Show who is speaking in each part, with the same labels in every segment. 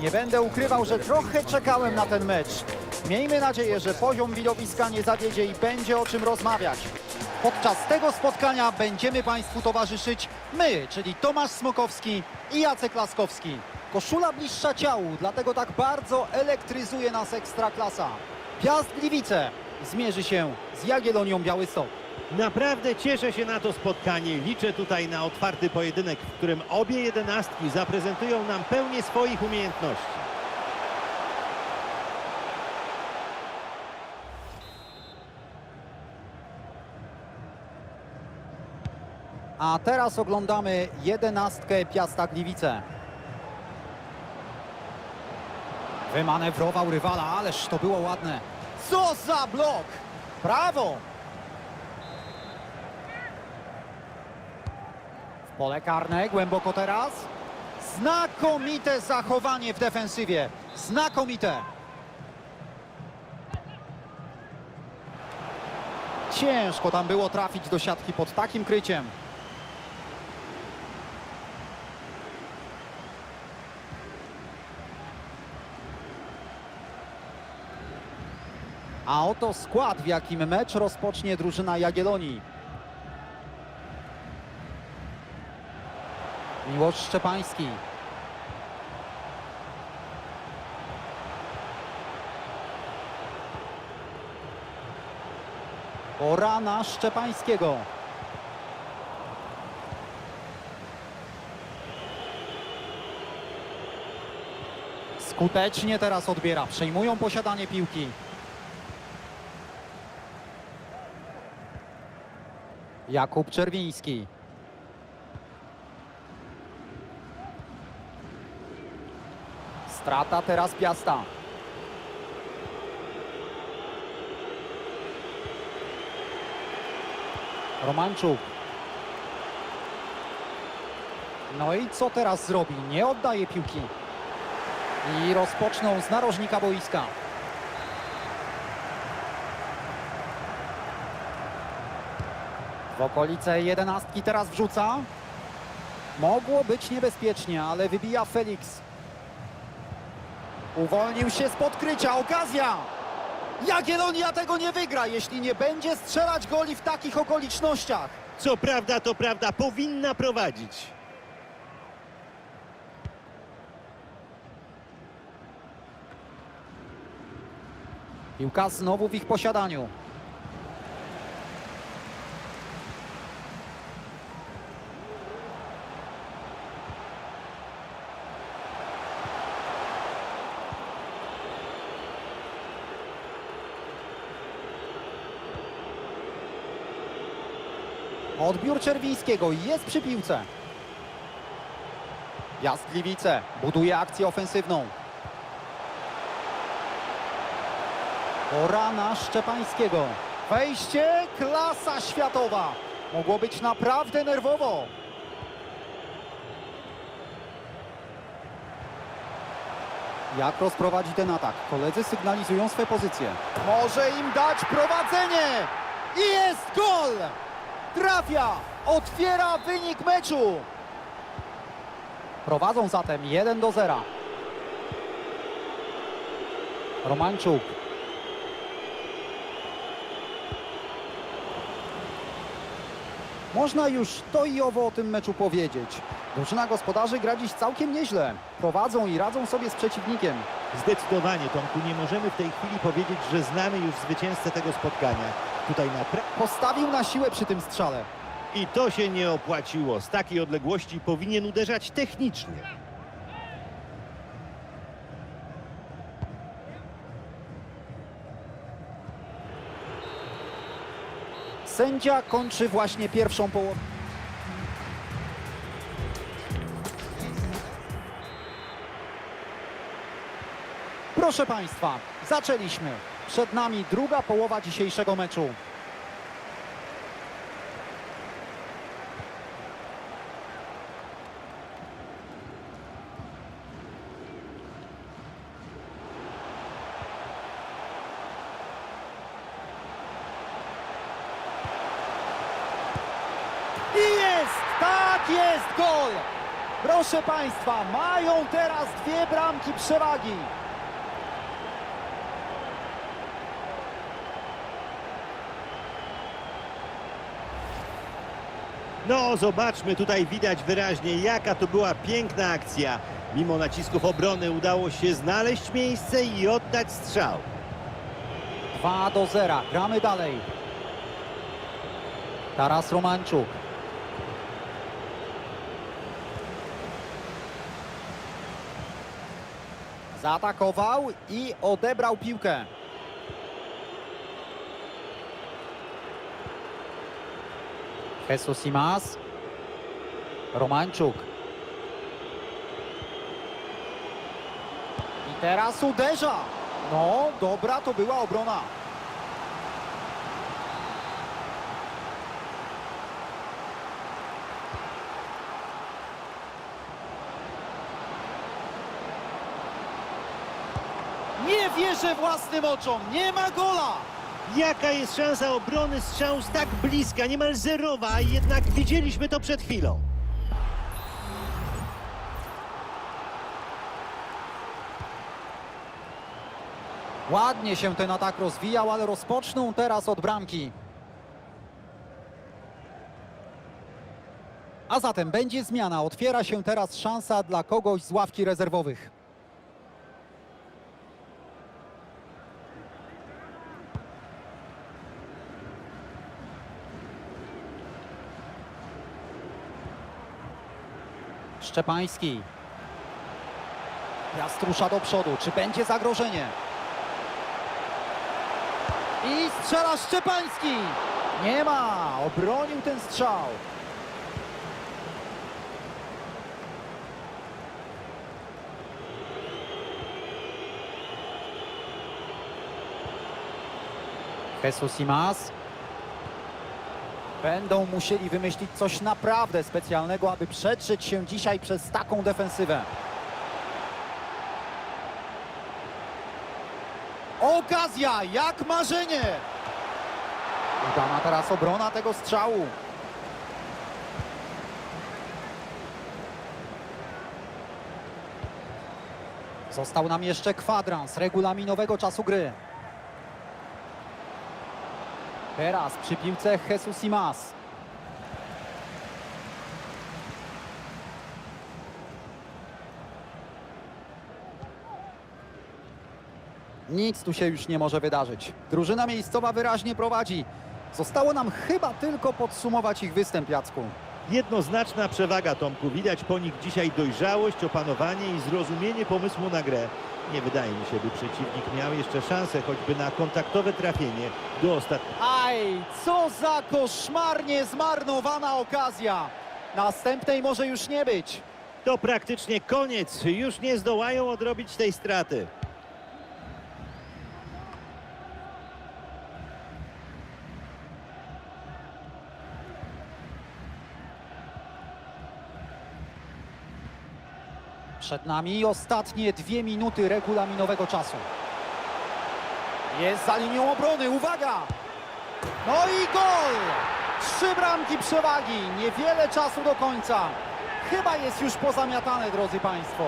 Speaker 1: Nie będę ukrywał, że trochę czekałem na ten mecz. Miejmy nadzieję, że poziom widowiska nie zawiedzie i będzie o czym rozmawiać. Podczas tego spotkania będziemy Państwu towarzyszyć my, czyli Tomasz Smokowski i Jacek Laskowski. Koszula bliższa ciału, dlatego tak bardzo elektryzuje nas Ekstraklasa. Piast Gliwice zmierzy się z Jagiellonią Białystok.
Speaker 2: Naprawdę cieszę się na to spotkanie. Liczę tutaj na otwarty pojedynek, w którym obie jedenastki zaprezentują nam pełnię swoich umiejętności.
Speaker 1: A teraz oglądamy jedenastkę Piasta Gliwice. Wymanewrował rywala, ależ to było ładne. Co za blok! Brawo! W pole karne, głęboko teraz. Znakomite zachowanie w defensywie. Znakomite. Ciężko tam było trafić do siatki pod takim kryciem. A oto skład, w jakim mecz rozpocznie drużyna Jagiellonii. Miłosz Szczepański. Pora na Szczepańskiego. Skutecznie teraz odbiera. Przejmują posiadanie piłki. Jakub Czerwiński. Strata teraz Piasta. Romanczuk. No i co teraz zrobi? Nie oddaje piłki. I rozpoczną z narożnika boiska. W okolice jedenastki teraz wrzuca. Mogło być niebezpiecznie, ale wybija Felix. Uwolnił się z podkrycia. Okazja! Jagiellonia tego nie wygra, jeśli nie będzie strzelać goli w takich okolicznościach.
Speaker 2: Co prawda, to prawda, powinna prowadzić.
Speaker 1: Piłka znowu w ich posiadaniu. Odbiór Czerwińskiego jest przy piłce. Jazd Gliwice buduje akcję ofensywną. Pora na Szczepańskiego. Wejście, klasa światowa. Mogło być naprawdę nerwowo. Jak rozprowadzi ten atak? Koledzy sygnalizują swe pozycje. Może im dać prowadzenie. I jest gol! Trafia! Otwiera wynik meczu. Prowadzą zatem 1 do 0. Romanczuk. Można już to i owo o tym meczu powiedzieć. Drużyna gospodarzy gra dziś całkiem nieźle. Prowadzą i radzą sobie z przeciwnikiem.
Speaker 2: Zdecydowanie, Tomku, nie możemy w tej chwili powiedzieć, że znamy już zwycięzcę tego spotkania. Tutaj naprawdę...
Speaker 1: Postawił na siłę przy tym strzale.
Speaker 2: I to się nie opłaciło. Z takiej odległości powinien uderzać technicznie.
Speaker 1: Sędzia kończy właśnie pierwszą połowę. Proszę Państwa, zaczęliśmy. Przed nami druga połowa dzisiejszego meczu. I jest! Tak jest! Gol! Proszę Państwa, mają teraz dwie bramki przewagi.
Speaker 2: No, zobaczmy, tutaj widać wyraźnie, jaka to była piękna akcja. Mimo nacisków obrony udało się znaleźć miejsce i oddać strzał.
Speaker 1: 2 do 0. Gramy dalej. Taras Romanczuk. Zaatakował i odebrał piłkę. Jesus Simas. Romanczuk. I teraz uderza. No, dobra to była obrona. Nie wierzę własnym oczom, nie ma gola!
Speaker 2: Jaka jest szansa obrony strzału z tak bliska, niemal zerowa, a jednak widzieliśmy to przed chwilą.
Speaker 1: Ładnie się ten atak rozwijał, ale rozpoczną teraz od bramki. A zatem będzie zmiana. Otwiera się teraz szansa dla kogoś z ławki rezerwowych. Szczepański. Piast rusza do przodu. Czy będzie zagrożenie? I strzela Szczepański. Nie ma. Obronił ten strzał. Jesus Imas. Będą musieli wymyślić coś naprawdę specjalnego, aby przetrzeć się dzisiaj przez taką defensywę. Okazja, jak marzenie! Udana teraz obrona tego strzału. Został nam jeszcze kwadrans regulaminowego czasu gry. Teraz przy piłce Jesus Imas. Nic tu się już nie może wydarzyć. Drużyna miejscowa wyraźnie prowadzi. Zostało nam chyba tylko podsumować ich występ, Jacku.
Speaker 2: Jednoznaczna przewaga, Tomku. Widać po nich dzisiaj dojrzałość, opanowanie i zrozumienie pomysłu na grę. Nie wydaje mi się, by przeciwnik miał jeszcze szansę choćby na kontaktowe trafienie do ostatniego.
Speaker 1: Aj, co za koszmarnie zmarnowana okazja. Następnej może już nie być.
Speaker 2: To praktycznie koniec. Już nie zdołają odrobić tej straty.
Speaker 1: Przed nami ostatnie dwie minuty regulaminowego czasu. Jest za linią obrony, uwaga! No i gol! Trzy bramki przewagi, niewiele czasu do końca. Chyba jest już pozamiatane, drodzy Państwo.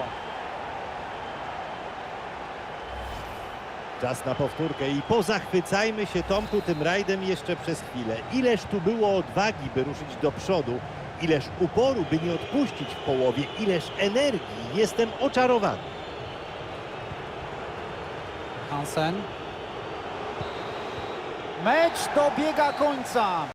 Speaker 2: Czas na powtórkę i pozachwycajmy się Tomku tym rajdem jeszcze przez chwilę. Ileż tu było odwagi, by ruszyć do przodu, ileż uporu, by nie odpuścić w połowie, ileż energii. Jestem oczarowany.
Speaker 1: Hansen. Mecz dobiega końca.